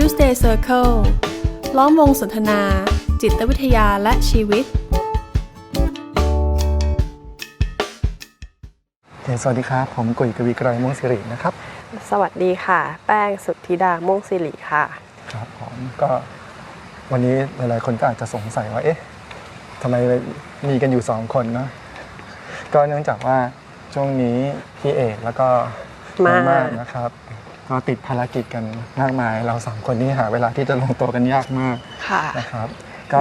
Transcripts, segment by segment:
Tuesday Circle ล้อมวงสนทนา จิตวิทยาและชีวิตโอเคสวัสดีครับ ผมกุยกวีไกรม่วงสิรินะครับ สวัสดีค่ะ แป้งสุทธิดาม่วงสิริค่ะ ครับผมก็วันนี้หลายๆคนก็อาจจะสงสัยว่า เอ๊ะทำไมมีกันอยู่สองคนเนาะก็เนื่องจากว่าช่วงนี้พี่เอกแล้วก็น้องมากมากนะครับ ก็ติดภารกิจกันมากมาย เราสามคนนี่หาเวลาที่จะลงตัวกันยากมากค่ะ นะครับ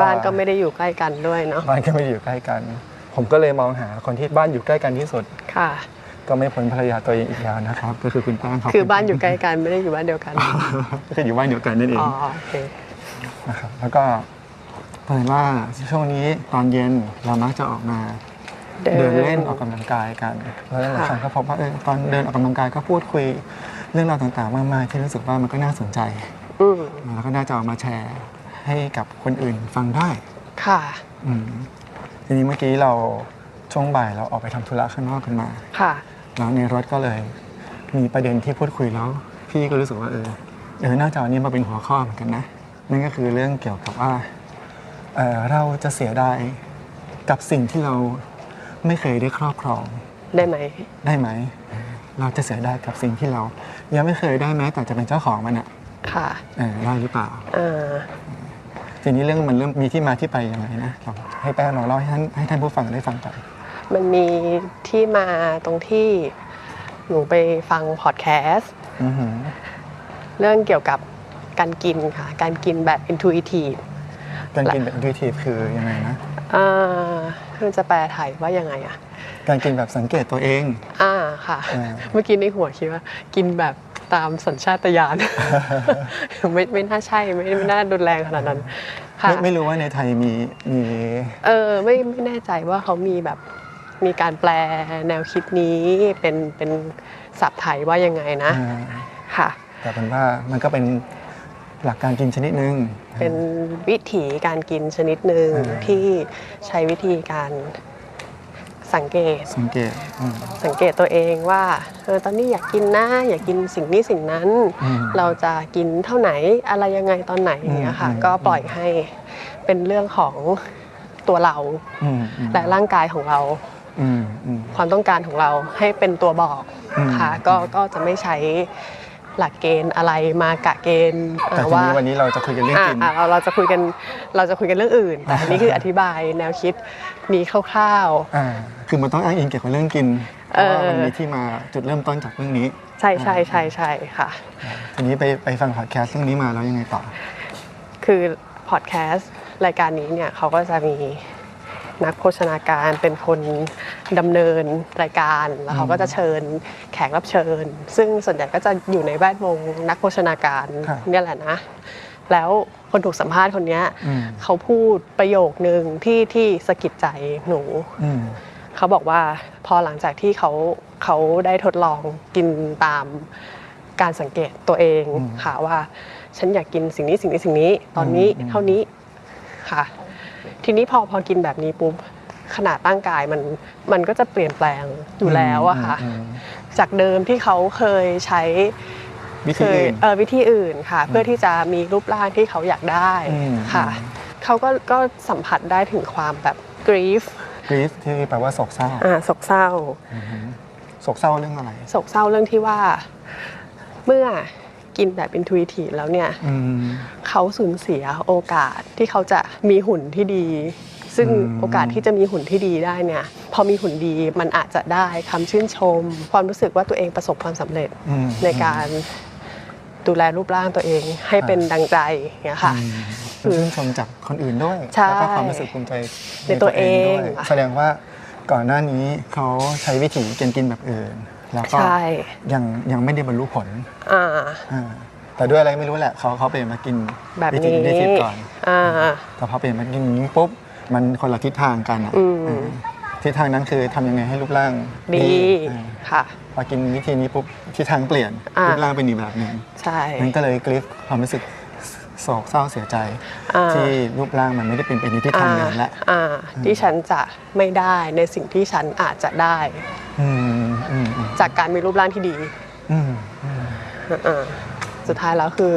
บ้านก็ไม่ได้อยู่ใกล้กันด้วยเนาะบ้านก็ไม่ได้อยู่ใกล้กัน ผมก็เลยมองหาคนที่บ้านอยู่ใกล้กันที่สุดค่ะ ก็ไม่พ้นภรรยาตัวเองอีกแล้วนะครับ ก็คือคุณแป้งครับคือบ้านอยู่ใกล้กันไม่ได้อยู่บ้านเดียวกันก็คืออยู่บ้านเดียวกันนั่นเองอ๋อโอเคนะครับแล้วก็เผยว่าช่วงนี้ตอนเย็นเรามักจะออกมาเดินเดินเล่นออกกำลังกายกันแล้วหลายๆครั้งก็พบว่าเออตอนเดินออกกำลังกายก็พูดคุย เรื่องราวต่างๆ มากมายที่รู้สึกว่ามันก็น่าสนใจ อืมแล้วก็น่าจะเอามาแชร์ให้กับคนอื่นฟังได้ค่ะ อืมทีนี้เมื่อกี้เราช่วงบ่ายเราออกไปทำธุระข้างนอกกันมา ค่ะ แล้วในรถก็เลย มีประเด็นที่พูดคุยแล้ว พี่ก็รู้สึกว่าเออเออน่าจะเอาอันนี้มาเป็นหัวข้อเหมือนกันนะ นั่นก็คือเรื่องเกี่ยวกับว่าเออเราจะเสียดายกับสิ่งที่เราไม่เคยได้ครอบครองได้ไหม ได้ไหม เราจะเสียดายกับสิ่งที่เรา ยังไม่เคยได้แม้แต่จะเป็นเจ้าของมันอะค่ะเออได้หรือเปล่า เอ่าทีนี้เรื่องมันเริ่มมีที่มาที่ไปยังไงนะลองให้แป้งลองเล่าให้ท่านให้ท่านผู้ฟังได้ฟังก่อนมันมีที่มาตรงที่หนูไปฟังพอดแคสต์อือหือเรื่องเกี่ยวกับการกินค่ะ การกินแบบ intuitive การกินแบบ intuitive คือยังไงนะ อ่ามันจะแปลไทยว่ายังไงอะ การกินแบบสังเกตตัวเอง อ่าค่ะ อ่า เมื่อกี้ในหัวคิดว่า กินแบบตามสัญชาตญาณ ไม่ไม่น่าใช่ไม่ไม่น่ารุนแรงขนาดนั้นค่ะไม่ไม่รู้ว่าในไทยมีมีเออไม่ไม่แน่ใจว่าเขามีแบบมีการแปลแนวคิดนี้เป็นเป็นศัพท์ไทยว่ายังไงนะ อ่าค่ะ แต่เป็นว่ามันก็เป็นหลักการกินชนิดหนึ่ง เป็นวิถีการกินชนิดหนึ่งอ่า ที่ใช้วิธีการ สังเกต สังเกตอืม สังเกตตัวเองว่าเออตอนนี้อยากกินนะอยากกินสิ่งนี้สิ่งนั้น อืมเราจะกินเท่าไหนอะไรยังไงตอนไหนอย่างเงี้ยค่ะ อืม ก็ปล่อยให้เป็นเรื่องของตัวเราอืมอืมและร่างกายของเรา อืมอืม ความต้องการของเราให้เป็นตัวบอกอืม ค่ะก็ก็จะไม่ใช้ หลักเกณฑ์อะไรมากะเกณฑ์เอ่อแต่ทีนี้วันนี้เราจะคุยกันเรื่องอะกิน อะเราเราจะคุยกันเราจะคุยกันเรื่องอื่น แต่อันนี้คืออธิบายแนวคิดนี้คร่าว อ่า คือมันต้องอ้างอิงเกี่ยวกับเรื่องกินเพเออราะว่ามันมีที่มาจุดเริ่มต้นจากเรื่องนี้ ๆ ใช่ใช่ใช่ใช่ค่ะ ทีนี้ไปไปฟังพอดแคสต์เรื่องนี้มาแล้วยังไงต่อ คือพอดแคสต์รายการนี้เนี่ยเขาก็จะมี นักโภชนาการเป็นคนดำเนินรายการ แล้วเขาก็จะเชิญแขกรับเชิญ ซึ่งส่วนใหญ่ก็จะอยู่ในแวดวงนักโภชนาการครับเนี่ยแหละนะ แล้วคนถูกสัมภาษณ์คนเนี้ยอืมเขาพูดประโยคนึงที่ที่สะกิดใจหนูอืมเขาบอกว่าพอหลังจากที่เขาเขาได้ทดลองกินตามการสังเกตตัวเองอืมค่ะว่า ฉันอยากกินสิ่งนี้สิ่งนี้สิ่งนี้ ตอนนี้อืมเท่านี้ค่ะ ทีนี้พอพอกินแบบนี้ปุ๊บขนาดร่างกายมันมันก็จะเปลี่ยนแปลงอยู่แล้วอะค่ะอืมอืมจากเดิมที่เขาเคยใช้วิเคธียอื่นเออวิธีอื่นค่ะ เพื่อที่จะมีรูปร่างที่เขาอยากได้อืมค่ะอืมเขาก็ก็สัมผัสได้ถึงความแบบ grief กรีฟที่แปลว่าโศกเศร้าอ่าโศกเศร้าอือหือโศกเศร้าเรื่องอะไรโศกเศร้าเรื่องที่ว่า เมื่อ กินแบบอินทู i ทีฟแล้วเนี่ยอืม เขาสูญเสียโอกาสที่เขาจะมีหุ่นที่ดี ซึ่งอืม โอกาสที่จะมีหุ่นที่ดีได้เนี่ย พอมีหุ่นดีมันอาจจะได้คำชื่นชม ความรู้สึกว่าตัวเองประสบความสำเร็จ อืม ในการดูแลรูปร่างตัวเองให้เป็นดังใจอย่างเงี้ยค่ะอืมชื่นชมจากคนอื่นด้วย ใช่แล้วก็ความรู้สึกภูมิใจในตัวเองด้วยแสดงว่าก่อนหน้านี้เขาใช้วิธีกินกินแบบอื่น แล้วก็ใช่ ยังยังไม่ได้บรรลุผลอ่า อ่าแต่ด้วยอะไรไม่รู้แหละเขาเขาเปลี่ยนมากินแบบวิธีนี้วิธีก่อน อ่า แต่พอเปลี่ยนมากินอย่างนี้ปุ๊บมันคนละทิศทางกันอะอืมอ่าทิศทางนั้นคือทำยังไงให้รูปร่างดีอ่าค่ะ พอกินวิธีนี้ปุ๊บทิศทางเปลี่ยนอ่ารู รูปร่างเป็นอีกแบบหนึ่งใช่นั่นก็เลยกลิฟความรู้สึก โศกเศร้าเสียใจ อ่า ที่รูปร่างมันไม่ได้เป็นไปในทิศทางนั้นแหละอ่าที่ฉันจะไม่ได้ในสิ่งที่ฉันอาจจะได้ อืมอืมอืมจากการมีรูปร่างที่ดีอืมอืมอ่าสุดท้ายแล้วคือ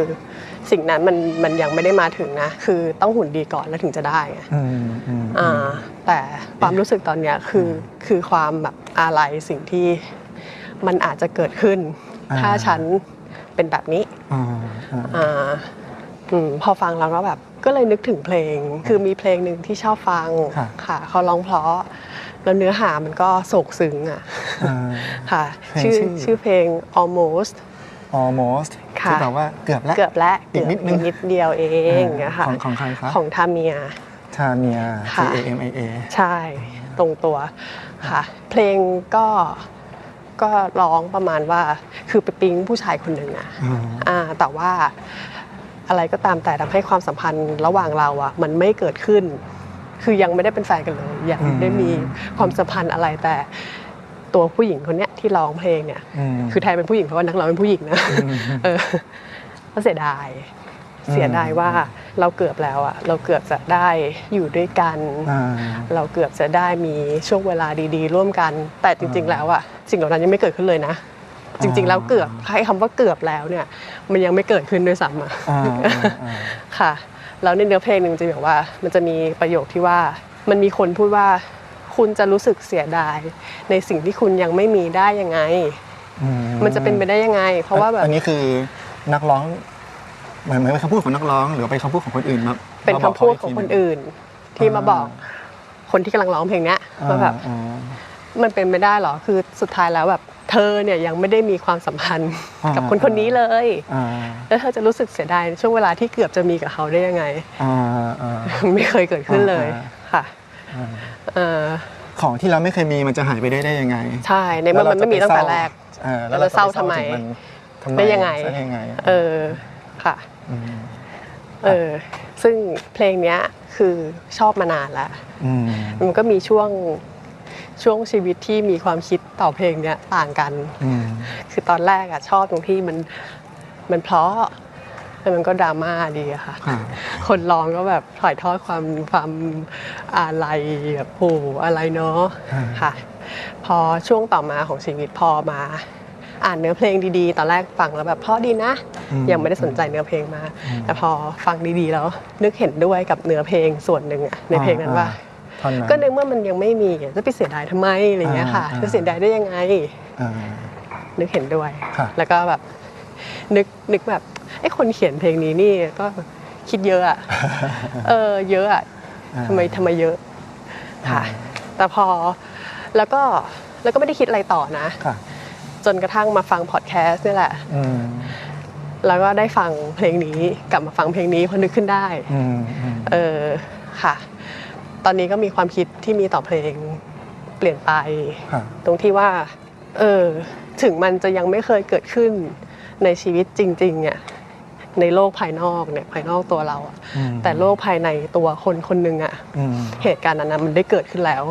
สิ่งนั้นมันมันยังไม่ได้มาถึงนะ คือต้องหุ่นดีก่อนแล้วถึงจะได้ไง อืมอืมอ่าแต่ความรู้สึกตอนเนี้ยคือคือความแบบอะไรสิ่งที่มันอาจจะเกิดขึ้น ถ้าฉันเป็นแบบนี้อ่าอ่าอ่า อืมพอฟังแล้วก็แบบก็เลยนึกถึงเพลง คือมีเพลงหนึ่งที่ชอบฟังค่ะ ค่ะเขาร้องเพราะแล้วเนื้อหามันก็โศกซึ้งอะอ่า ค่ะ เพลงชื่อชื่อ ชื่อเพลง almost almost ค่ะ ที่แบบว่าเกือบแล้ว เกือบและอีกนิดนึง เกือบนิดเดียวเองอะค่ะของของใครคะ ของทาเมีย ทาเมีย T ค่ะ A M I A ใช่ตรงตัวค่ะ เพลงก็ก็ร้องประมาณว่าคือไปปิ๊งผู้ชายคนหนึ่งอะอ่าอ่าแต่ว่า อะไรก็ตามแต่ทำให้ความสัมพันธ์ระหว่างเราอะมันไม่เกิดขึ้น คือยังไม่ได้เป็นแฟนกันเลยยังไม่ได้มีความสัมพันธ์อะไรแต่ตัวผู้หญิงคนเนี้ยที่ร้องเพลงเนี่ยมคือไทยเป็นผู้หญิงเพราะว่านักร้องเป็นผู้หญิงนะเออก็เสียดายเสียดายว่าเราเกือบแล้วอะเราเกือบจะได้อยู่ด้วยกันอ่าเราเกือบจะได้มีช่วงเวลาดี ๆ ร่วมกัน แต่จริง ๆ แล้วอะสิ่งเหล่านั้นยังไม่เกิดขึ้นเลยนะ จริง ๆ แล้วเกือบใช้คำว่าเกือบแล้วเนี่ยมันยังไม่เกิดขึ้นด้วยซ้ำอะอ่าอ่าอ่าค่ะแล้วในเนื้อเพลงหนึ่งจะบอกว่า มันจะมีประโยคที่ว่ามันมีคนพูดว่า คุณจะรู้สึกเสียดาย ในสิ่งที่คุณยังไม่มีได้ยังไงอืมันจะเป็นไปได้ยังไง เพราะว่าแบบอันนี้คือนักร้องเหมือนเหมือนเป็นคำพูดของนักร้อง หรือเป็นคำพูดของคนอื่นมาเป็นมาบกคำพูดขาของกทีคนหงอื่น ที่มาบอกคนที่กำลังร้องเพลงเนี้ยว่าแบบอ่ามันเป็นไม่ได้หรอคือสุดท้ายแล้วแบบ เธอเนี่ยยังไม่ได้มีความสัมพันธ์อ่ากักับคนคนนี้เลยอ่าแล้วเธอจะรู้สึกเสียดายในช่วงเวลาที่เกือบจะมีกับเขาได้ยังไงอ่าอ่าไม่เคยเกิดขึ้นเลยอ่าค่ะอ่าเออของที่เราไม่เคยมีมันจะหายไปได้ได้ยังไง ใช่ในเมื่อมันไม่มีตั้งแต่แรกเออแล้วจะเศร้าทำไมถึงนทำไมได้ยังไงได้ยังไงเออค่ะมเออซึ่งเพลงเนี้ยคือชอบมานานแล้วอืมมันก็มีช่วง ช่วงชีวิตที่มีความคิดต่อเพลงเนี้ยต่างกันอืมคือตอนแรกอะชอบตรงที่มันมันเพราะแต่มันก็ดราม่าดีอะค่ะค่ะ คนร้องก็แบบถ่ายทอดความความอะไรแบบโอ้อะไรเนาะอ่าค่ะ พอช่วงต่อมาของชีวิตพอมา อ่านเนื้อเพลงดีๆ ตอนแรกฟังแล้วแบบเพราะดีนะ ยังไม่ได้สนใจเนื้อเพลงมากแต่พอฟังดีๆแล้วนึกเห็นด้วยกับเนื้อเพลงส่วนหนึ่งอะในเพลงนั้นว่า ท่อนนั้นก็ในเมื่อมันยังไม่มีอะจะไปเสียดายทำไมอะไรอย่างเงี้ยค่ะอ่าอ่าจะเสียดายได้ยังไงอ่านึกเห็นด้วยค่ะแล้วก็แบบนึกนึกแบบไอ้คนเขียนเพลงนี้นี่ก็คิดเยอะอะเออเยอะอะอ่าทำไมทำไมเยอะค่ะอ่าแต่พอแล้วก็แล้วก็ไม่ได้คิดอะไรต่อนะค่ะจนกระทั่งมาฟังพอดแคสต์นี่แหละอืมแล้วก็ได้ฟังเพลงนี้กลับมาฟังเพลงนี้เพอนึกขึ้นได้อืมอืมเออค่ะ ตอนนี้ก็มีความคิดที่มีต่อเพลงเปลี่ยนไปค่ะตรงที่ว่า เออ ถึงมันจะยังไม่เคยเกิดขึ้นในชีวิตจริงๆเนี่ยในโลกภายนอกเนี่ยภายนอกตัวเราอะอืมแต่โลกภายในตัวคนคนหนึ่งอะอืมเหตุการณ์นั้นนะมันได้เกิดขึ้นแล้ว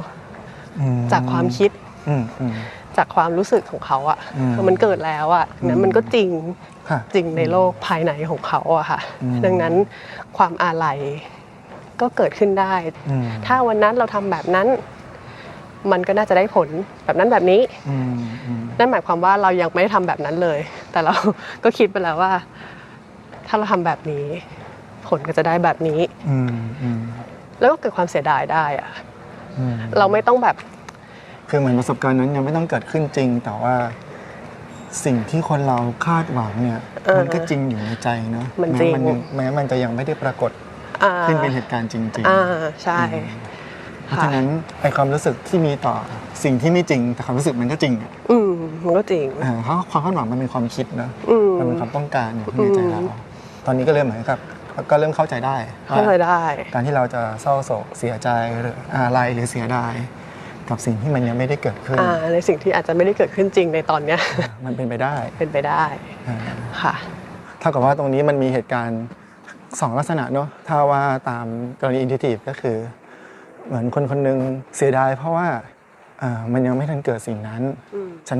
อืมจากความคิดอืมอืม จากความรู้สึกของเขาอะอืมคือมันเกิดแล้วอะนั้นมันก็จริงค่ะจริงในโลกภายในของเขาอะค่ะ อืม ดังนั้นความอาลัย ก็เกิดขึ้นได้ อืมถ้าวันนั้นเราทำแบบนั้น มันก็น่าจะได้ผลแบบนั้นแบบนี้ อืมอืมนั่นหมายความว่าเรายังไม่ได้ทำแบบนั้นเลย แต่เรา ก็คิดไปแล้วว่า ถ้าเราทำแบบนี้ ผลก็จะได้แบบนี้ อืมอืมแล้วก็เกิดความเสียดายได้อะอืมเราไม่ต้องแบบคือเหมือนประสบการณ์นั้นยังไม่ต้องเกิดขึ้นจริง แต่ว่า สิ่งที่คนเราคาดหวังเนี่ยเออมันก็จริงอยู่ในใจเนอะมันจริงแม้ยังแม้มันจะยังไม่ได้ปรากฏ อ่าขึ้นเป็นเหตุการณ์จริงอ่าใช่ ๆ เพราะฉะนั้นไอความรู้สึกที่มีต่อสิ่งที่ไม่จริง แต่ความรู้สึกมันก็จริงอะอืมมันก็จริง เออเพราะความคาดหวังมันเป็นความคิดนะอืม มันเป็นความต้องการอยู่ข้างในใจเราตอนนี้ก็เลยเหมือนกับก็เริ่มเข้าใจได้ว่า เข้าใจได้ การที่เราจะเศร้าโศกเสียใจหรืออะไรหรือเสียดาย กับสิ่งที่มันยังไม่ได้เกิดขึ้น อ่าในสิ่งที่อาจจะไม่ได้เกิดขึ้นจริงในตอนเนี้ย มันเป็นไปได้เป็นไปได้อ่าค่ะ เท่ากับว่าตรงนี้มันมีเหตุการณ์ สองลักษณะเนาะถ้าว่าตามกรณีอินทิทีฟก็คือ เหมือนคนคนหนึงเสียดายเพราะว่าอ่ามันยังไม่ทันเกิดสิ่งนั้นอืมฉัน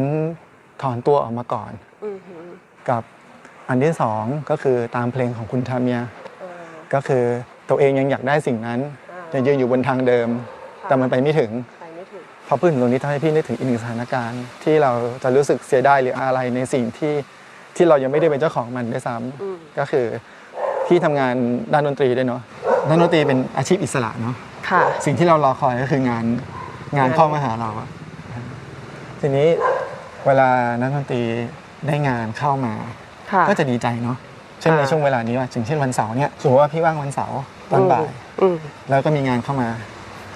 ถอนตัวออกมาก่อนอือหือกับอันที่สองก็คือตามเพลงของคุณทาเมียเออก็คือตัวเองยังอยากได้สิ่งนั้นอ่ายังยืนอยู่บนทางเดิมค่ะแต่มันไปไม่ถึงไปไม่ถึงพอพูดถึงตรงนี้ทำให้พี่นึกถึงอีกหนึ่งสถานการณ์ ที่เราจะรู้สึกเสียดายหรืออะไรในสิ่งที่ที่เรายังไม่ได้เป็นเจ้าของมันด้วยซ้ำอืมก็คือ พี่ทำงานด้านดนตรีด้วยเนาะด้านดนตรีเป็นอาชีพอิสระเนาะค่ะ สิ่งที่เรารอคอยก็คืองานงานเข้ามาหาเราอะทีนี้เวลานักดนตรีได้งานเข้ามา ค่ะ ก็จะดีใจเนาะเช่นในอ่า ช่วงเวลานี้ว่าอย่างเช่นวันเสาร์เนี่ยสมมติว่าพี่ว่างวันเสาร์ตอนบ่ายอืมแล้วก็มีงานเข้ามา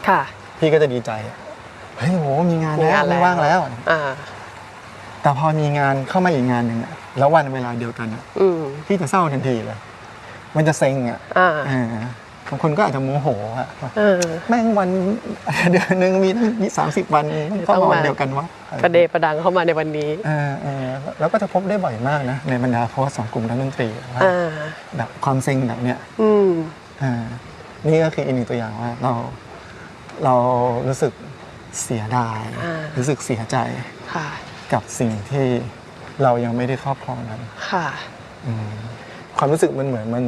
ค่ะ พี่ก็จะดีใจอะเฮ้ยโหมีงานมีแล้วงานแล้ว ไม่ว่างแล้ว อ่า แต่พอมีงานเข้ามาอีกงานหนึ่งอะแล้ววันเวลาเดียวกันอะอืมพี่จะเศร้าทันทีเลย มันจะเซ็งอะอ่าอ่าบางคนก็อาจจะโมโหอะว่าเออ แม่งวัน เดือนหนึ่งมีตั้งสามสิบวันเข้ามาวันเดียวกันวะประเดประดังเข้ามาในวันนี้เออเออแล้วก็จะพบได้บ่อยมากนะในบรรดาโพสต์ของกลุ่มนักดนตรีว่าอ่าแบบความเซ็งแบบเนี้ย อืม อ่านี่ก็คืออีกหนึ่งตัวอย่างว่าเราเรารู้สึกเสียดาย อ่า รู้สึกเสียใจค่ะ กับสิ่งที่เรายังไม่ได้ครอบครองนั้นค่ะ อืม ความรู้สึกมันเหมือนมัน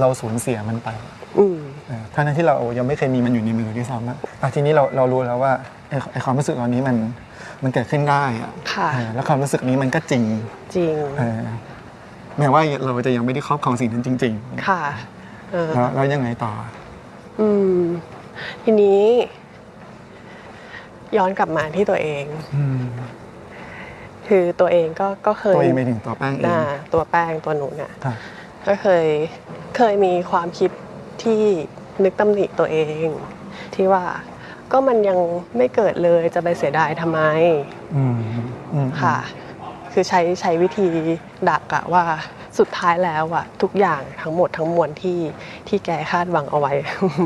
เราสูญเสียมันไปอืมเออทั้งๆที่เรายังไม่เคยมีมันอยู่ในมือด้วยซ้ำอะแต่ทีนี้เราเรารู้แล้วว่าไอ้ไอ้ความรู้สึกเหล่านี้มันมันเกิดขึ้นได้อะค่ะ เออแล้วความรู้สึกนี้มันก็จริงจริง เออแม้ว่าเราจะยังไม่ได้ครอบครองสิ่งนั้นจริงค่ะ เออ ๆแล้วแล้วยังไงต่อ อืม ทีนี้ ย้อนกลับมาที่ตัวเอง อืมคือตัวเองก็ก็เคยตัวเองไปถึงตัวแป้งเองน่าตัวแป้งตัวหนูเนี่ย ครับ ก็เคยเคยมีความคิดที่นึกตำหนิตัวเอง ที่ว่าก็มันยังไม่เกิดเลยจะไปเสียดายทำไมอืมอืมค่ะ คือใช้ใช้วิธีดักอะว่าสุดท้ายแล้วอะทุกอย่างทั้งหมดทั้งมวลที่ที่แกคาดหวังเอาไว้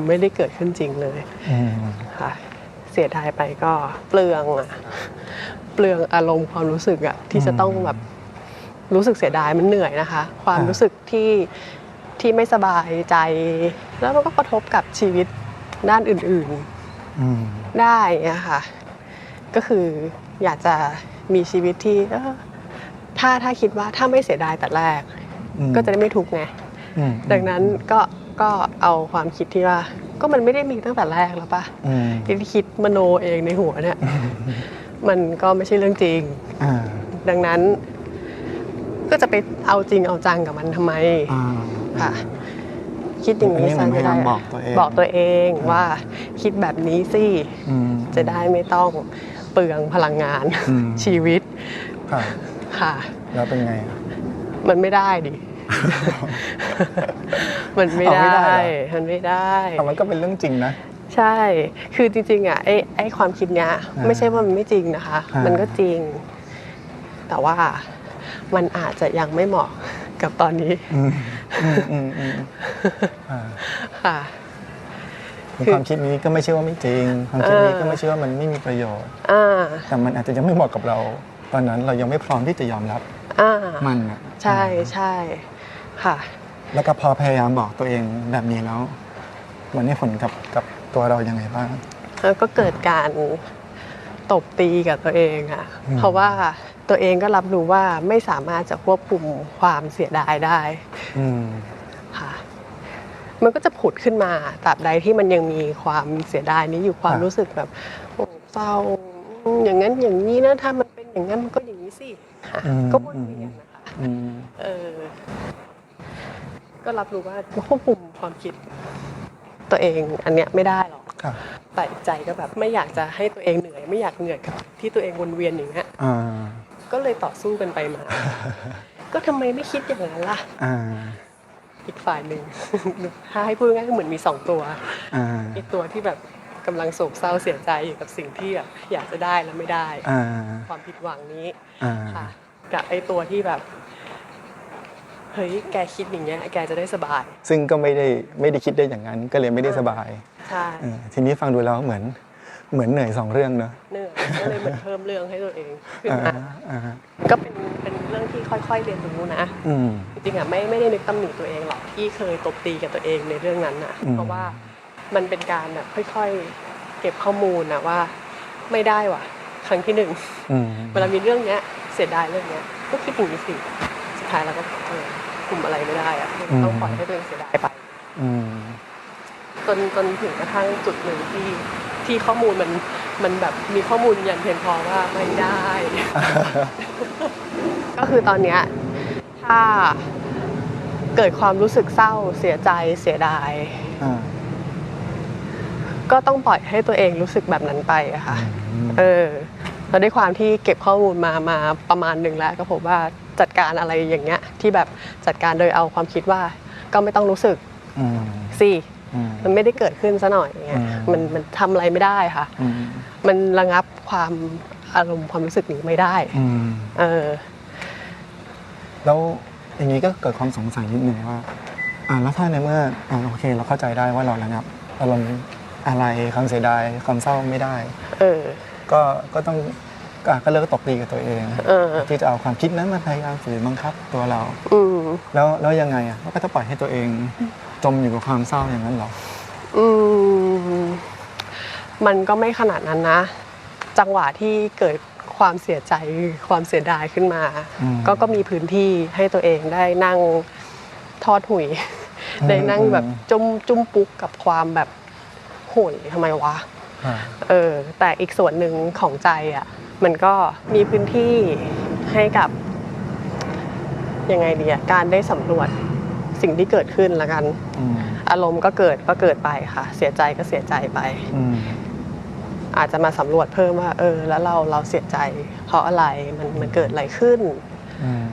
ไม่ได้เกิดขึ้นจริงเลยอืมค่ะ เสียดายไปก็เปลืองอะเปลืองอารมณ์ความรู้สึกอะที่จะต้องแบบ รู้สึกเสียดายมันเหนื่อยนะคะ ความรู้สึกที่ที่ไม่สบายใจ แล้วมันก็กระทบกับชีวิตด้านอื่นๆอืมได้อะค่ะก็คืออยากจะมีชีวิตที่เออถ้าถ้าคิดว่าถ้าไม่เสียดายแต่แรกอืมก็จะได้ไม่ทุกข์ไงอืมดังนั้นก็ก็เอาความคิดที่ว่า ก็มันไม่ได้มีตั้งแต่แรกแล้วปะอืมที่คิดมโนเองในหัวเนี่ยมันก็ไม่ใช่เรื่องจริงอ่าดังนั้น ก็จะไปเอาจริงเอาจังกับมันทำไมอ่า ค่ะ คิดอย่างนี้อันนี้เหมือนพยายามจะได้บอกตัวเอง บอกตัวเองว่าคิดแบบนี้สิ อืม จะได้ไม่ต้องเปลืองพลังงานอืม ชีวิตครับค่ะ แล้วเป็นไงอะ มันไม่ได้ดิ มันไม่เอาไม่ได้ได้เหรอมันไม่ได้ แต่มันก็เป็นเรื่องจริงนะ ใช่ คือจริงๆอะไอ้ไอ้ความคิดเนี้ย อ่าไม่ใช่ว่ามันไม่จริงนะคะ อ่ามั มันก็จริง แต่ว่า มันอาจจะยังไม่เหมาะกับตอนนี้อืมอืมอืมอืมอ่าค่ะคือคือความคิดนี้ก็ไม่ใช่ว่าไม่จริง ความคิดนี้ก็ไม่ใช่ว่ามันไม่มีประโยชน์อ่าแต่มันอาจจะยังไม่เหมาะกับเรา ตอนนั้นเรายังไม่พร้อมที่จะยอมรับอ่ามันอะใช่ใช่ค่ะ แล้วก็พอพยายามบอกตัวเองแบบนี้แล้ว มันให้ผลกับกับตัวเรายังไงบ้างแล้วก็เกิดการตบตีกับตัวเองอะอืมเพราะว่า ตัวเองก็รับรู้ว่าไม่สามารถจะควบคุมความเสียดายได้อืมค่ะมันก็จะผุดขึ้นมาตราบใดที่มันยังมีความเสียดายนี้อยู่ความรู้สึกแบบโอ้เศร้าอืมอย่างนั้นอย่างนี้นะถ้ามันเป็นอย่างนั้นมันก็อย่างนี้สิค่ะอืมก็วนเวียนนะคะอืมเออก็รับรู้ว่าควบคุมความคิด ตัวเองอันเนี้ยไม่ได้หรอกครับแต่อีกใจก็แบบไม่อยากจะให้ตัวเองเหนื่อย ไม่อยากเหนื่อยกับที่ตัวเองวนเวียนอย่างเงี้ยอ่า ก็เลยต่อสู้กันไปมา ก็ทำไมไม่คิดอย่างนั้นล่ะ อ่า อีกฝ่ายหนึ่ง ถ้าให้พูดง่ายๆก็เหมือนมีสองตัวอ่าอีกตัวที่แบบกำลังโศกเศร้าเสียใจอยู่กับสิ่งที่แบบอยากจะได้แล้วไม่ได้ อ่า ความผิดหวังนี้อ่า ค่ะ กับไอ้ตัวที่แบบ เฮ้ยแกคิดอย่างเงี้ยแกจะได้สบายซึ่งก็ไม่ได้ไม่ได้คิดได้อย่างนั้น ก็เลยไม่ได้สบายใช่ เออทีนี้ฟังดูแล้วเหมือน เหมือนเหนื่อยสองเรื่องเนอะเหนื่อยก็เลยเหมือนเพิ่มเรื่องให้ตัวเองขึ้นอ่ามาอ่าก็เป็นเป็นเรื่องที่ค่อยๆเรียนรู้นะอืมจริงๆอะไม่ไม่ได้นึกตำหนิตัวเองหรอกที่เคยตบตีกับตัวเองในเรื่องนั้นอะอืมเพราะว่ามันเป็นการแบบค่อยๆ เก็บข้อมูลนะว่า ไม่ได้ว่ะ ครั้งที่หนึ่งอืมเวลามีเรื่องเนี้ย เสียดายเรื่องเนี้ยก็คิดอย่างนี้สิสุดท้ายเราก็เออคุมอะไรไม่ได้อะต้องปล่อยให้ตัวเองเสียดายไปอืมจนจนถึงกระทั่งจุดหนึ่งที่ ที่ข้อมูลมันมันแบบมีข้อมูลยืนยันเพียงพอว่าไม่ได้ ก็คือตอนเนี้ยถ้าเกิดความรู้สึกเศร้าเสียใจเสียดาย อ่าก็ต้องปล่อยให้ตัวเองรู้สึกแบบนั้นไปอะค่ะอืมเออแล้วด้วยความที่เก็บข้อมูลมามาประมาณหนึ่งแล้วก็ผมว่าจัดการอะไรอย่างเงี้ย ที่แบบจัดการโดยเอาความคิดว่า ก็ไม่ต้องรู้สึกอืม สิอื มมันไม่ได้เกิดขึ้นซะหน่อยอย่างเงี้ยอืมมันมันทำอะไรไม่ได้ค่ะอืมมันระงับความอารมณ์ความรู้สึกนี้ไม่ได้อืมเออแล้วอย่างนี้ก็เกิดความสงสัยนิดนึงว่าอ่าแล้วถ้าในเมื่ออ่าโอเค เราเข้าใจได้ว่าเราระงับ อารมณ์อะไรความเสียดายความเศร้าไม่ได้ เออ ก็ก็ต้องอะก็เลิกตบตีกับตัวเองเออ ที่จะเอาความคิดนั้นมาพยายามฝืนบังคับตัวเรา อืมแล้วแล้วยังไงอะก็จะปล่อยให้ตัวเอง จมอยู่กับความเศร้าอย่างนั้นเหรอ อืม มันก็ไม่ขนาดนั้นนะ จังหวะที่เกิดความเสียใจความเสียดายขึ้นมา อืมก็ก็มีพื้นที่ให้ตัวเองได้นั่งทอดหุย อืม ได้นั่งแบบอืมจุ้มจุ้มปุ๊กกับความแบบโหยทำไมวะ อ่าเออแต่อีกส่วนหนึ่งของใจอะ มันก็มีพื้นที่ให้กับยังไงดีอะการได้สำรวจ สิ่งที่เกิดขึ้นละกัน อืมอารมณ์ก็เกิดก็เกิดไปค่ะ เสียใจก็เสียใจไป อืมอาจจะมาสำรวจเพิ่มว่าเออ แล้วเราเราเสียใจ เพราะอะไรมันมันเกิดอะไรขึ้น อืม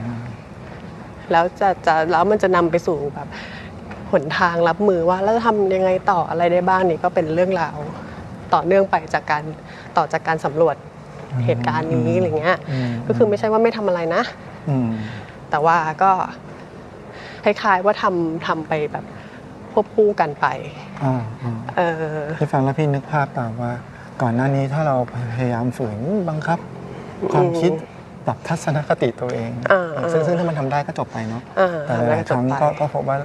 แล้วจะจะแล้วมันจะนำไปสู่แบบหนทางรับมือว่าแล้วจะทำยังไงต่ออะไรได้บ้างนี่ก็เป็นเรื่องราวต่อเนื่องไปจากการต่อจากการสำรวจเหตุการณ์นี้อะไรเงี้ย อืมก็คือไม่ใช่ว่าไม่ทำอะไรนะอืมแต่ว่าก็ คล้ายๆว่าทำทำไปแบบควบคู่กันไปอ่าอ่าเออพี่ฟังแล้วพี่นึกภาพตามว่า ก่อนหน้านี้ถ้าเราพยายามฝืนบังคับ ความคิดปรับทัศนคติตัวเอง อ่าซึ่งซึ่งถ้ามันทำได้ก็จบไปเนาะอ่าแต่หลายๆครั้งจบไปก็ก็พบว่า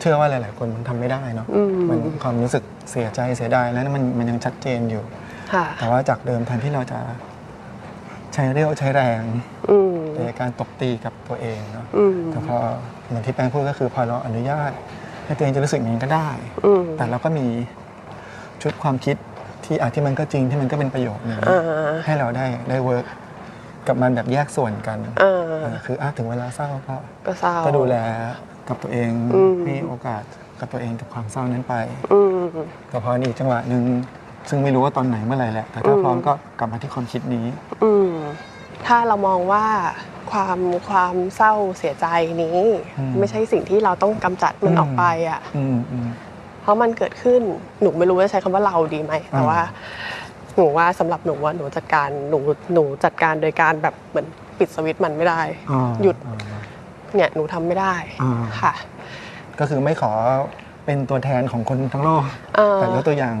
เชื่อว่าหลาย ๆ คนมันทำไม่ได้เนาะอืมมันความรู้สึกเสียใจเสียดายแล้วมันมันยังชัดเจนอยู่ ค่ะแต่ว่าจากเดิมแทนที่เราจะใช้เรี่ยวใช้แรงอืมในการตบตีกับตัวเองเนาะอืมแต่พอ อย่างที่แป้งพูดก็คือพอเราอนุญาต ให้ตัวเองจะรู้สึกอย่างนี้ก็ได้ อืมแต่เราก็มีชุดความคิดที่อาที่มันก็จริงที่มันก็เป็นประโยชน์หนึ่งอ่าให้เราได้ได้เวิร์กกับมันแบบแยกส่วนกันอ่าเออคืออะถึงเวลาเศร้าก็ ก็เศร้า ก็ดูแลกับตัวเองอืม ให้โอกาสกับตัวเองกับความเศร้านั้นไปอืม แต่พออีกจังหวะหนึ่งซึ่งไม่รู้ว่าตอนไหนเมื่อไหร่แหละแต่ถ้าอืม พร้อมก็กลับมาที่ความคิดนี้ อืม ถ้าเรามองว่า ความความเศร้าเสียใจนี้ อืม ไม่ใช่สิ่งที่เราต้องกำจัดมันอืมออกไปอะ อืมอืม เพราะมันเกิดขึ้นหนูไม่รู้ว่าใช้คำว่าเราดีไหม แต่อ่าว่า หนูว่าสำหรับหนูว่าหนูจัดการหนูหนูจัดการโดยการแบบเหมือนปิดสวิตช์มันไม่ได้ อ่าหยุด อ่า เนี่ยหนูทำไม่ได้อ่า ค่ะ ก็คือไม่ขอ เป็นตัวแทนของคนทั้งโลก เออ แต่ยกตัวอย่าง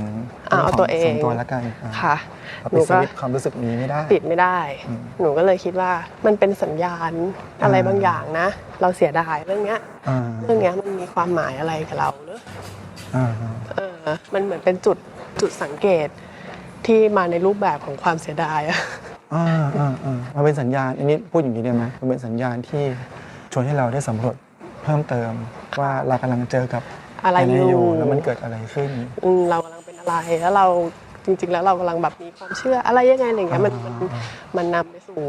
อ่าเอาตัวเองส่วนตัวแล้วกันอ่าค่ะ เราหนูปิดสก็วิตช์ความรู้สึกนี้ไม่ได้ ปิดไม่ได้ อืมหนูก็เลยคิดว่ามันเป็นสัญญาณอะไรอ่า บางอย่างนะ เราเสียดายเรื่องเนี้ย อ่าเรื่องเนี้ยมันมีความหมายอะไรกับเราหรือ อ่าเออมันเหมือนเป็นจุดจุดสังเกตที่มาในรูปแบบของความเสียดายอะ อ่าอ่าอ่ามันเป็นสัญญาณอันนี้พูดอย่างนี้ได้ไหมมันเป็นสัญญาณที่ชวนให้เราได้สำรวจเพิ่มเติมว่าเรากำลังเจอกับ อะไรอยู่แล้วมันเกิดอะไรขึ้นอืมเรากำลังเป็นอะไรแล้วเราจริง ๆ แล้วเรากำลังแบบมีความเชื่ออะไรยังไงอะไรเงี้ยมันมันอ่ามันนำไปสู่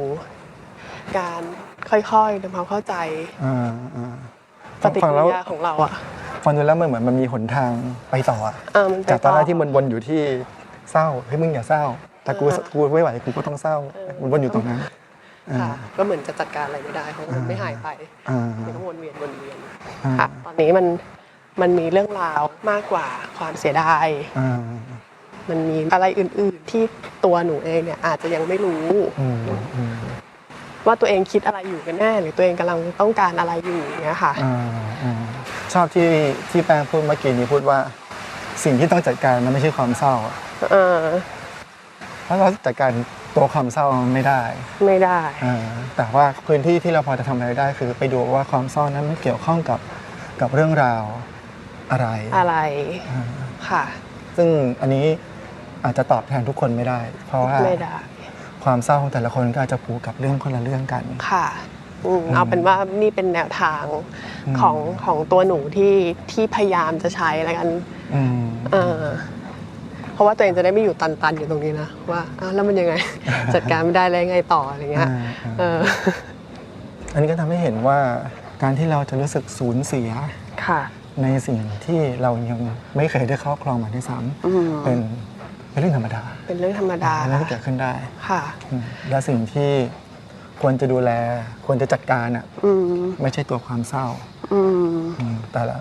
การค่อยๆทำความเข้าใจอ่าอ่าปฏิฟักิงแล้วริยาของเราอะฟังดูแล้วมันเหมือนมันมีหนทางไปต่ออะเออมันไปจากตอนแรกที่ต่วนๆอยู่ที่เศร้าเฮ้ยมึงอย่าเศร้าแต่กูเออกูไม่ไหวกูก็ต้องเศร้าเออมันวนอยู่ตรงนั้นค่ะก็เหมือนจะจัดการอะไรไม่ได้เพราะมันไม่หายไปอ่ามันก็วนเวียนวนเวียนอ่าค่ะตอนนี้มัน มันมีเรื่องราวมากกว่าความเสียดาย อ่ามันมีอะไรอื่น ๆ ที่ตัวหนูเองเนี่ยอาจจะยังไม่รู้ อืมอืมว่าตัวเองคิดอะไรอยู่กันแน่ หรือตัวเองกำลังต้องการอะไรอยู่อย่างเงี้ยค่ะ อ่าอ่าชอบที่ที่แป้งพูดเมื่อกี้นี้พูดว่า สิ่งที่ต้องจัดการมันไม่ใช่ความเศร้าอะเออ เพราะเราจัดการตัวความเศร้ามันไม่ได้ไม่ได้ อ่าแต่ว่าพื้นที่ที่เราพอจะทำอะไรได้คือ ไปดูว่าความเศร้านั้นมันเกี่ยวข้องกับกับเรื่องราว อะไรอะไรอ่าค่ะ ซึ่งอันนี้อาจจะตอบแทนทุกคนไม่ได้ เพราะว่าไม่ได้ความเศร้าของแต่ละคนก็อาจจะผูกกับเรื่องคนละเรื่องกัน ค่ะอืมเอาเป็นว่านี่เป็นแนวทางอืมของของตัวหนูที่ที่พยายามจะใช้แล้วกันอืมเออเพราะว่าตัวเองจะได้ไม่อยู่ตันๆอยู่ตรงนี้นะว่าอ้าวแล้วมันยังไง จัดการไม่ได้แล้วยังไงต่ออะไรเงี้ยอ่าอ่าเอออันนี้ก็ทำให้เห็นว่าการที่เราจะรู้สึกสูญเสียค่ะ ในสิ่งที่เรายังไม่เคยได้ครอบครองมาที่ซ้อืมำเป็นเป็นเรื่องธรรมดาเป็นเรื่องธรรมดาเป็นเรื่องที่เกิดขึ้นได้ค่ะ อืมและสิ่งที่ควรจะดูแล ควรจะจัดการอะอืม ไม่ใช่ตัวความเศร้าอืม อืมแต่ละ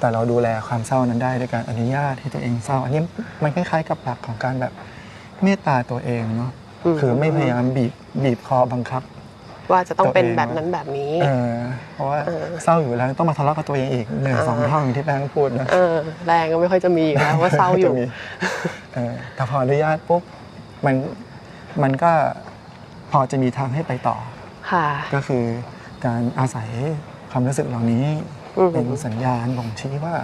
แต่เราดูแลความเศร้านั้นได้ด้วยการอนุญาตให้ตัวเองเศร้า อันนี้มันคล้ายๆกับหลักของการแบบเมตตาตัวเองเนาะอืม คือไม่พยายามบีบบีบคอบังคับ ว่าจะต้องเป็นตัวเองแบบนั้นแบบนี้เออเพราะว่าเออเศร้าอยู่แล้วต้องมาทะเลาะกับตัวเองอีกเหนื่อยสองเท่าอย่างที่แป้งพูดนะเออแรงก็ไม่ค่อยจะมีอยู่แล้วว่าเศร้าอยู่จะมีเออแต่พออนุญาตปุ๊บมันมันก็พอจะมีทางให้ไปต่อค่ะก็คือการอาศัยความรู้สึกเหล่านี้อือหือเป็นสัญญาณบ่งชี้ว่า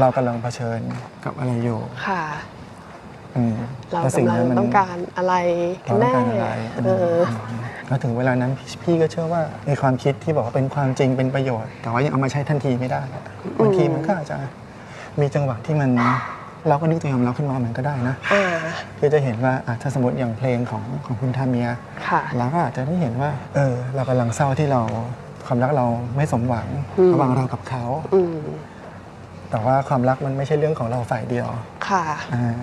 เรากำลังเผชิญกับอะไรอยู่ค่ะอืม เราแล้วสิ่งกำลังนั้นมันต้องการอะไรกัเรานต้อแน่งการอะไรเออมแล้วถึงเวลานั้นพี่พี่ก็เชื่อว่าในความคิดที่บอกว่าเป็นความจริงเป็นประโยชน์ แต่ว่ายังเอามาใช้ทันทีไม่ได้บางทีมันก็อาจจะมีจังหวะที่มันเราก็นึกจะยอมรับขึ้นมามันก็ได้นะอ่าคือจะเห็นว่าอะถ้าสมมติอย่างเพลงของของคุณทาเมียค่ะเราก็อาจจะได้เห็นว่า เออ เรากำลังเศร้าที่เราความรักเราไม่สมหวังอืมระหว่างเรากับเขาอืมแต่ว่าความรักมันไม่ใช่เรื่องของเราฝ่ายเดียว ค่ะอ่า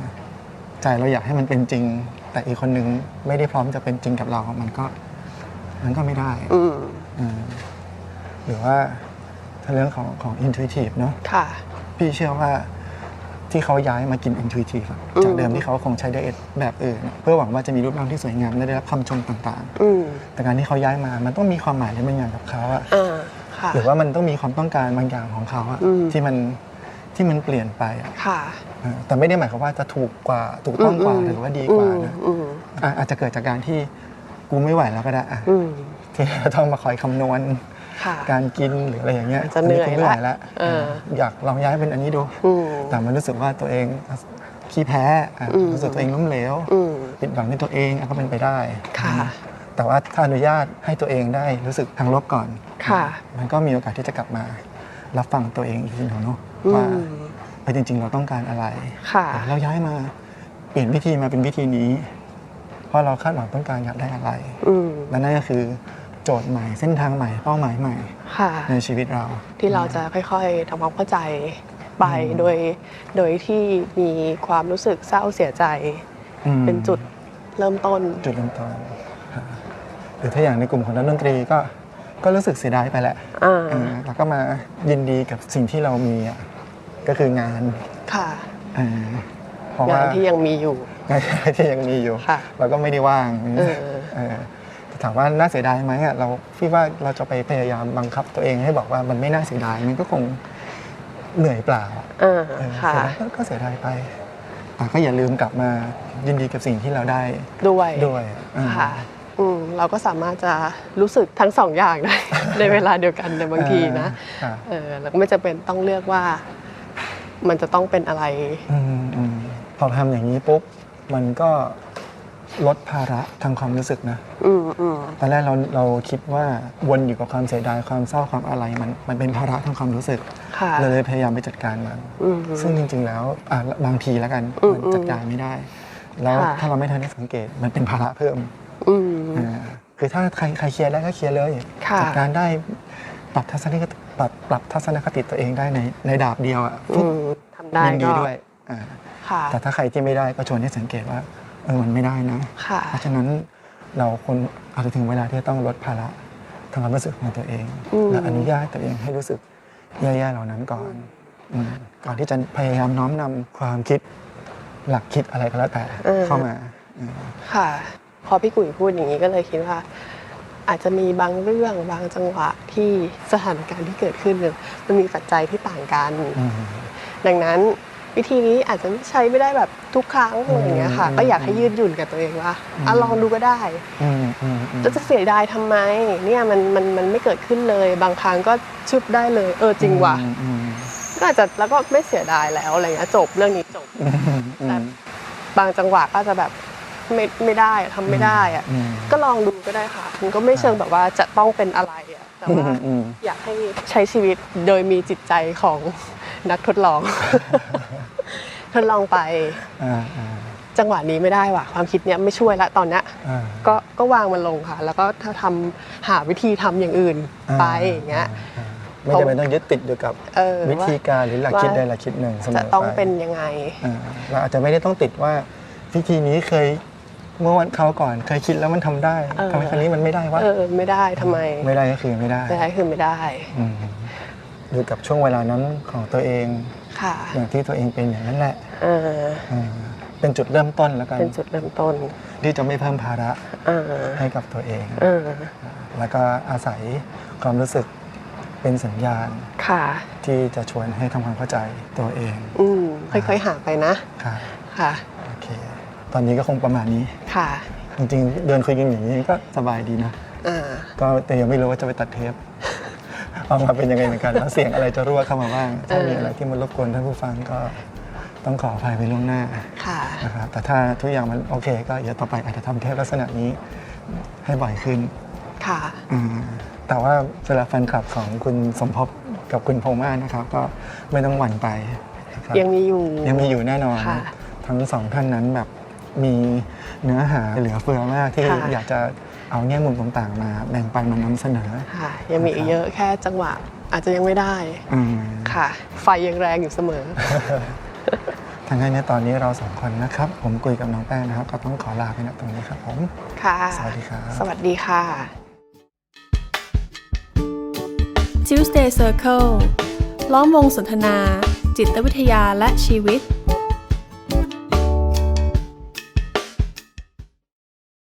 ใจเราอยากให้มันเป็นจริง แต่อีกคนนึงไม่ได้พร้อมจะเป็นจริงกับเรา มันก็มันก็ไม่ได้อืมอ่าหรือว่าถ้าเรื่องของของ intuitive เนาะค่ะ พี่เชื่อว่าที่เขาย้ายมากิน intuitive อะอืม จากเดิมที่เขาคงใช้ไดเอทแบบอื่นเพื่อหวังว่าจะมีรูปร่างที่สวยงามและได้รับคำชมต่างอืมๆ แต่การที่เขาย้ายมามันต้องมีความหมายอะไรบางอย่างกับเขาอะอ่าค่ะ หรือว่ามันต้องมีความต้องการบางอย่างของเขาอะอืม ที่มันที่มันเปลี่ยนไปอะ ค่ะเออ แต่ไม่ได้หมายความว่าจะถูกกว่าถูกต้องกว่าหรือว่าดีกว่านะอืมอะอาจจะเกิดจากการที่กูไม่ไหวแล้วก็ได้อะอืมที่จะต้องมาคอยคำนวณค่ะการกินหรืออะไรอย่างเงี้ยจะเหนื่อยกูไม่ไหวละแล้วเอออยากลองย้ายเป็นอันนี้ดูอืมแต่มันรู้สึกว่าตัวเองขี้แพ้อะอืมรู้สึกตัวเองล้มเหลวอืมผิดหวังในตัวเองอะก็เป็นไปได้ค่ะ แต่ว่าถ้าอนุญาตให้ตัวเองได้รู้สึกทางลบก่อนค่ะ มันก็มีโอกาสที่จะกลับมารับฟังตัวเองอีกทีหนึ่งเนาะอืมว่า เออจริง ๆ เราต้องการอะไร ค่ะ เราย้ายมาเปลี่ยนวิธีมาเป็นวิธีนี้ เพราะเราคาดหวังต้องการอยากได้อะไร อืม และนั่นก็คือโจทย์ใหม่เส้นทางใหม่เป้าหมายใหม่ ค่ะ ในชีวิตเรา ที่เราจะค่อยๆทำความเข้าใจไปโดย โดยที่มีความรู้สึกเศร้าเสียใจ อืม เป็นจุดเริ่มต้น จุดเริ่มต้นค่ะหรือถ้าอย่างในกลุ่มของนักดนตรีก็ก็รู้สึกเสียดายไปแหละอ่า เออแล้วก็มายินดีกับสิ่งที่เรามีอะ ก็คืองานค่ะเออเพราะว่างานที่ยังมีอยู่ งานที่ยังมีอยู่ ค่ะเราก็ไม่ได้ว่างเออ เออแต่ถามว่าน่าเสียดายไหมอะเราพี่ว่าเราจะไปพยายามบังคับตัวเองให้บอกว่ามันไม่น่าเสียดายมันก็คงเหนื่อยเปล่าอะอ่าเออค่ะ เสียดายก็ก็เสียดายไป แต่ก็อย่าลืมกลับมายินดีกับสิ่งที่เราได้ด้วยด้วยอ่าค่ะอืมเราก็สามารถจะรู้สึกทั้งสองอย่างได้ ในเวลาเดียวกันในบางทีนะ อ่าเออแล้วก็ไม่จะเป็นต้องเลือกว่า มันจะต้องเป็นอะไรอืมอืมพอทำอย่างนี้ปุ๊บมันก็ลดภาระทางความรู้สึกนะอืมอืมตอนแรกเราเราคิดว่าวนอยู่กับความเสียดายความเศร้าความอะไรมันมันเป็นภาระทางความรู้สึกค่ะเราเลยพยายามไปจัดการมัน อืม ซึ่งจริง ๆ แล้วอะบางทีแล้วกันอืมมันจัดการไม่ได้ แล้วค่ะ ถ้าเราไม่ทันได้สังเกตมันเป็นภาระเพิ่มอืม อ่าคือถ้าใครใครเคลียร์ได้ก็เคลียร์เลยค่ะ จัดการได้ปรับทัศนคติ ปรับปรับทัศนคติตัวเองได้ในในดาบเดียวอะอืมทำได้ยินดีก็ด้วยอ่าค่ะแต่ถ้าใครที่ไม่ได้ก็ชวนให้สังเกตว่าเออมันไม่ได้นะ ค่ะ เพราะฉะนั้นเราคนอาจจะถึงเวลาที่จะต้องลดภาระทางความรู้สึกของตัวเอง อืม และอนุญาตตัวเองให้รู้สึกแย่ๆเหล่านั้นก่อนอืมก่อนที่จะพยายามน้อมนำความคิดหลักคิดอะไรก็แล้วแต่เข้ามาอืมค่ะ พอพี่กุ๋ยพูดอย่างนี้ก็เลยคิดว่า อาจจะมีบางเรื่องบางจังหวะที่สถานการณ์ที่เกิดขึ้นเนี่ยมันมีปัจจัยที่ต่างกันอืมดังนั้นวิธีนี้อาจจะไม่ใช้ไม่ได้แบบทุกครั้งอะไรอย่างเงี้ยค่ะอืมก็อยากให้ยืดหยุ่นกับตัวเองว่าอะอืมลองดูก็ได้อืมอืมอืมแล้วจะเสียดายทำไม เนี่ยมันมันมันไม่เกิดขึ้นเลย บางครั้งก็ชึบได้เลย เออจริงว่ะอืมอืมก็อาจจะแล้วก็ไม่เสียดายแล้วอะไรเงี้ยจบเรื่องนี้จบอืมอืมบางจังหวะก็จะแบบ ไม่ไม่ได้ทำไม่ได้อะอืม ก็ลองดูก็ได้ค่ะมันก็ไม่เชิงแบบว่าจะต้องเป็นอะไรอะแต่ว่าอืมอืม อยากให้ใช้ชีวิตโดยมีจิตใจของ นักทดลอง ทดลองไปอ่าอ่าจะจังหวะนี้ไม่ได้ว่ะ ความคิดเนี้ยไม่ช่วยละตอนเนี้ย อ่า ก็ก็วางมันลงค่ะ แล้วก็ถ้าทำหาวิธีทำอย่างอื่นไปอย่างเงี้ย อ่าไม่จำเป็นต้องยึดติดอยู่กับเออวิธีการหรือหลักคิดว่าใดหลักคิดหนึ่งเสมอจะต้องไปเป็นยังไง อ่าเราอาจจะไม่ได้ต้องติดว่าวิธีนี้เคย เมื่อวันคราวก่อนเคยคิดแล้วมันทำได้เออ ทำไมครั้งนี้มันไม่ได้วะเออ ไม่ได้ทำไมไม่ได้ก็คือไม่ได้ไม่ได้คือไม่ได้อืมอยู่กับช่วงเวลานั้นของตัวเอง ค่ะอย่างที่ตัวเองเป็นอย่างนั้นแหละเอออืมเป็นจุดเริ่มต้นแล้วกันเป็นจุดเริ่มต้นที่จะไม่เพิ่มภาระเออให้กับตัวเอง เออแล้วก็อาศัยความรู้สึกเป็นสัญญาณค่ะ ที่จะชวนให้ทำความเข้าใจตัวเองอืมค่อยๆหาไปนะค่ะค่ะโอเค ตอนนี้ก็คงประมาณนี้ ค่ะจริงๆ เดินคุยกันอย่างนี้ก็สบายดีนะอ่าก็แต่ยังไม่รู้ว่าจะไปตัดเทปออกมาเป็นยังไงเหมือนกัน แล้วเสียงอะไรจะรั่วเข้ามาบ้าง ถ้ามีอะไรที่มันรบกวนท่านผู้ฟังก็ต้องขออภัยไปล่วงหน้าค่ะ นะครับแต่ถ้าทุกอย่างมันโอเค ก็เดี๋ยวต่อไปอาจจะทำเทปลักษณะนี้ให้บ่อยขึ้น ค่ะ อืมแต่ว่าเวลาแฟนคลับของคุณสมภพกับคุณพงษ์มาศนะครับ ก็ไม่ต้องหวั่นไปนะครับยังมีอยู่ ยังมีอยู่แน่นอน ค่ะ ทั้งสองท่านนั้นแบบ มีเนื้อหาเหลือเฟือมากที่ค่ะ อยากจะเอาแง่มุมต่างๆ มาแบ่งปันมานำเสนอค่ะ ยังมีอีกเยอะแค่จังหวะอาจจะยังไม่ได้อืมค่ะ ไฟยังแรงอยู่เสมอ ทางนั้นเนี่ยตอนนี้เราสองคนนะครับ ผมคุยกับน้องแป้งนะครับ ก็ต้องขอลาไปณตรงนี้ครับผม ค่ะ สวัสดีครับ สวัสดีค่ะ Tuesday Circle ล้อมวงสนทนา จิตวิทยาและชีวิต